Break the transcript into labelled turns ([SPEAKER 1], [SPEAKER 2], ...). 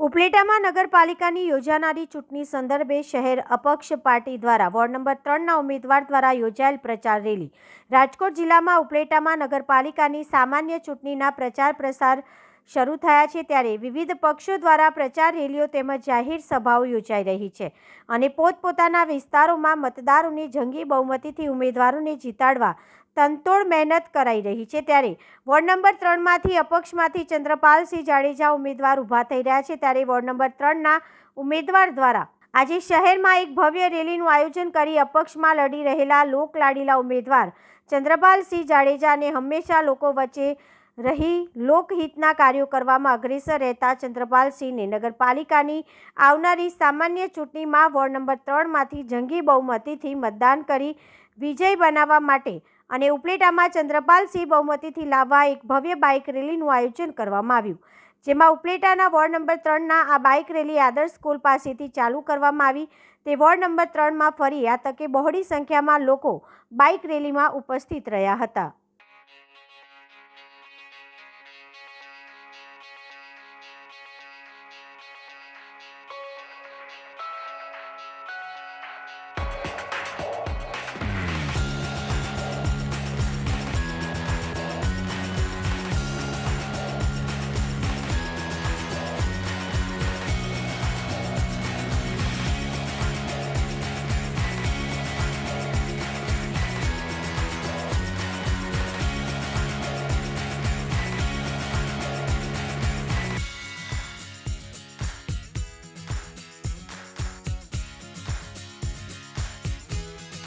[SPEAKER 1] ઉપલેટામાં નગરપાલિકાની યોજાનારી ચૂંટણી સંદર્ભે શહેર અપક્ષ પાર્ટી દ્વારા વોર્ડ નંબર ત્રણના ઉમેદવાર દ્વારા યોજાયેલ પ્રચાર રેલી. રાજકોટ જિલ્લામાં ઉપલેટામાં નગરપાલિકાની સામાન્ય ચૂંટણીના પ્રચાર પ્રસાર શરૂ થયા છે ત્યારે વિવિધ પક્ષો દ્વારા પ્રચાર રેલીઓ તેમજ જાહેર સભાઓ યોજાઈ રહી છે અને પોતપોતાના વિસ્તારોમાં મતદારોને જંગી બહુમતીથી ઉમેદવારોને જીતાડવા તનતોડ મહેનત કરાઈ રહી છે ત્યારે વોર્ડ નંબર ત્રણમાંથી અપક્ષમાંથી ચંદ્રપાલસિંહ જાડેજા ઉમેદવાર ઊભા થઈ રહ્યા છે ત્યારે વોર્ડ નંબર ત્રણના ઉમેદવાર દ્વારા આજે શહેરમાં એક ભવ્ય રેલીનું આયોજન કરી અપક્ષમાં લડી રહેલા લોકલાડીલા ઉમેદવાર ચંદ્રપાલસિંહ જાડેજાને હંમેશા લોકો વચ્ચે રહી લોકહિતના કાર્યો કરવામાં અગ્રેસર રહેતા ચંદ્રપાલસિંહને નગરપાલિકાની આવનારી સામાન્ય ચૂંટણીમાં વોર્ડ નંબર ત્રણમાંથી જંગી બહુમતીથી મતદાન કરી વિજય બનાવવા માટે અને ઉપલેટામાં ચંદ્રપાલસિંહ બહુમતીથી લાવવા એક ભવ્ય બાઇક રેલીનું આયોજન કરવામાં આવ્યું. જેમાં ઉપલેટાના વોર્ડ નંબર ત્રણના આ બાઇક રેલી આદર્શ સ્કૂલ પાસેથી ચાલુ કરવામાં આવી. તે વોર્ડ નંબર ત્રણમાં ફરી આ તકે બહોળી સંખ્યામાં લોકો બાઇક રેલીમાં ઉપસ્થિત રહ્યા હતા.